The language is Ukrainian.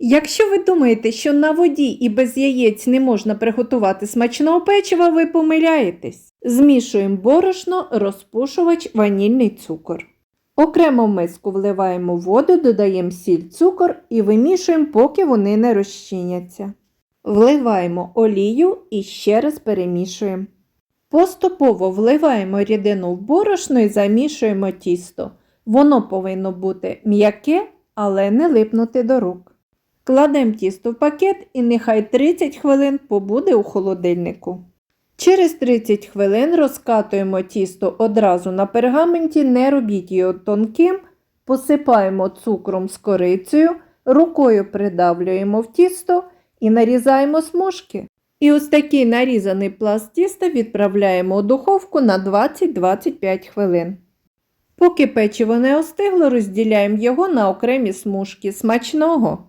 Якщо ви думаєте, що на воді і без яєць не можна приготувати смачного печива, ви помиляєтесь. Змішуємо борошно, розпушувач, ванільний цукор. Окремо в миску вливаємо воду, додаємо сіль, цукор і вимішуємо, поки вони не розчиняться. Вливаємо олію і ще раз перемішуємо. Поступово вливаємо рідину в борошно і замішуємо тісто. Воно повинно бути м'яке, але не липнути до рук. Кладемо тісто в пакет і нехай 30 хвилин побуде у холодильнику. Через 30 хвилин розкатуємо тісто одразу на пергаменті, не робіть його тонким, посипаємо цукром з корицею, рукою придавлюємо в тісто і нарізаємо смужки. І ось такий нарізаний пласт тіста відправляємо у духовку на 20-25 хвилин. Поки печиво не остигло, розділяємо його на окремі смужки. Смачного!